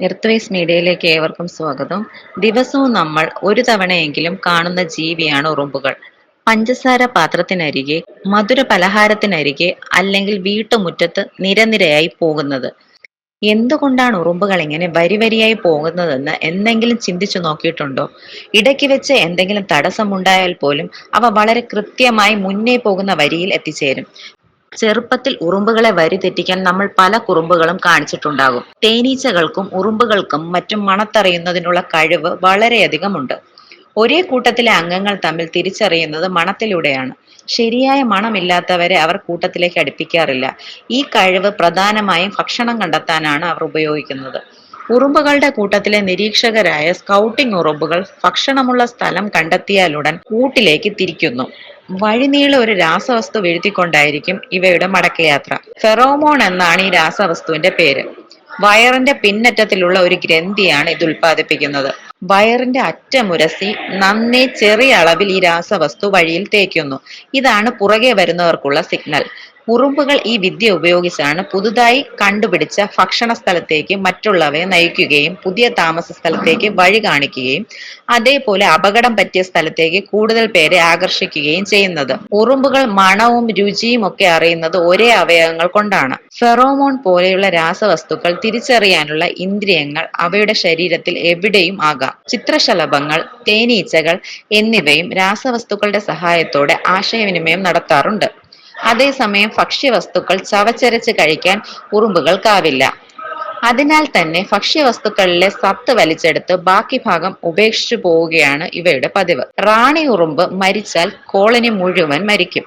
Earth മീഡിയയിലേക്ക് ഏവർക്കും സ്വാഗതം. ദിവസവും നമ്മൾ ഒരു തവണയെങ്കിലും കാണുന്ന ജീവിയാണ് ഉറുമ്പുകൾ. പഞ്ചസാര പാത്രത്തിനരികെ മധുര പലഹാരത്തിനരികെ അല്ലെങ്കിൽ വീട്ടുമുറ്റത്ത് നിരനിരയായി പോകുന്നത്. എന്തുകൊണ്ടാണ് ഉറുമ്പുകൾ ഇങ്ങനെ വരി വരിയായി പോകുന്നതെന്ന് എന്തെങ്കിലും ചിന്തിച്ചു നോക്കിയിട്ടുണ്ടോ? ഇടയ്ക്ക് വെച്ച് എന്തെങ്കിലും തടസ്സമുണ്ടായാൽ പോലും അവ വളരെ കൃത്യമായി മുന്നേ പോകുന്ന വരിയിൽ എത്തിച്ചേരും. ചെറുപ്പത്തിൽ ഉറുമ്പുകളെ വരി തെറ്റിക്കാൻ നമ്മൾ പല കുറുമ്പുകളും കാണിച്ചിട്ടുണ്ടാകും. തേനീച്ചകൾക്കും ഉറുമ്പുകൾക്കും മറ്റും മണത്തറിയുന്നതിനുള്ള കഴിവ് വളരെയധികം ഉണ്ട് ഒരേ കൂട്ടത്തിലെ അംഗങ്ങൾ തമ്മിൽ തിരിച്ചറിയുന്നത് മണത്തിലൂടെയാണ്. ശരിയായ മണമില്ലാത്തവരെ അവർ കൂട്ടത്തിലേക്ക് അടുപ്പിക്കാറില്ല. ഈ കഴിവ് പ്രധാനമായും ഭക്ഷണം കണ്ടെത്താനാണ് അവർ ഉപയോഗിക്കുന്നത്. ഉറുമ്പുകളുടെ കൂട്ടത്തിലെ നിരീക്ഷകരായ സ്കൗട്ടിംഗ് ഉറുമ്പുകൾ ഭക്ഷണമുള്ള സ്ഥലം കണ്ടെത്തിയാലുടൻ കൂട്ടിലേക്ക് തിരിക്കുന്നു. വഴിനീള ഒരു രാസവസ്തു വീഴ്ത്തിക്കൊണ്ടായിരിക്കും ഇവയുടെ മടക്കയാത്ര. ഫെറോമോൺ എന്നാണ് ഈ രാസവസ്തുവിന്റെ പേര്. വയറിന്റെ പിന്നറ്റത്തിലുള്ള ഒരു ഗ്രന്ഥിയാണ് ഇത് ഉൽപ്പാദിപ്പിക്കുന്നത്. വയറിന്റെ അറ്റമുരസി നന്നേ ചെറിയ അളവിൽ ഈ രാസവസ്തു വഴിയിൽ തേക്കുന്നു ഇതാണ് പുറകെ വരുന്നവർക്കുള്ള സിഗ്നൽ ഉറുമ്പുകൾ ഈ വിദ്യ ഉപയോഗിച്ചാണ് പുതുതായി കണ്ടുപിടിച്ച ഭക്ഷണ സ്ഥലത്തേക്ക് മറ്റുള്ളവയെ നയിക്കുകയും പുതിയ താമസ സ്ഥലത്തേക്ക് വഴി കാണിക്കുകയും അതേപോലെ അപകടം പറ്റിയ സ്ഥലത്തേക്ക് കൂടുതൽ പേരെ ആകർഷിക്കുകയും ചെയ്യുന്നത്. ഉറുമ്പുകൾ മണവും രുചിയും ഒക്കെ അറിയുന്നത് ഒരേ അവയവങ്ങൾ കൊണ്ടാണ്. ഫെറോമോൺ പോലെയുള്ള രാസവസ്തുക്കൾ തിരിച്ചറിയാനുള്ള ഇന്ദ്രിയങ്ങൾ അവയുടെ ശരീരത്തിൽ എവിടെയും ആകാം. ചിത്രശലഭങ്ങൾ തേനീച്ചകൾ എന്നിവയും രാസവസ്തുക്കളുടെ സഹായത്തോടെ ആശയവിനിമയം നടത്താറുണ്ട്. അതേസമയം ഭക്ഷ്യവസ്തുക്കൾ ചവച്ചരച്ച് കഴിക്കാൻ ഉറുമ്പുകൾക്കാവില്ല. അതിനാൽ തന്നെ ഭക്ഷ്യവസ്തുക്കളിലെ സത്ത് വലിച്ചെടുത്ത് ബാക്കി ഭാഗം ഉപേക്ഷിച്ചു പോവുകയാണ് ഇവയുടെ പതിവ്. റാണി ഉറുമ്പ് മരിച്ചാൽ കോളനി മുഴുവൻ മരിക്കും.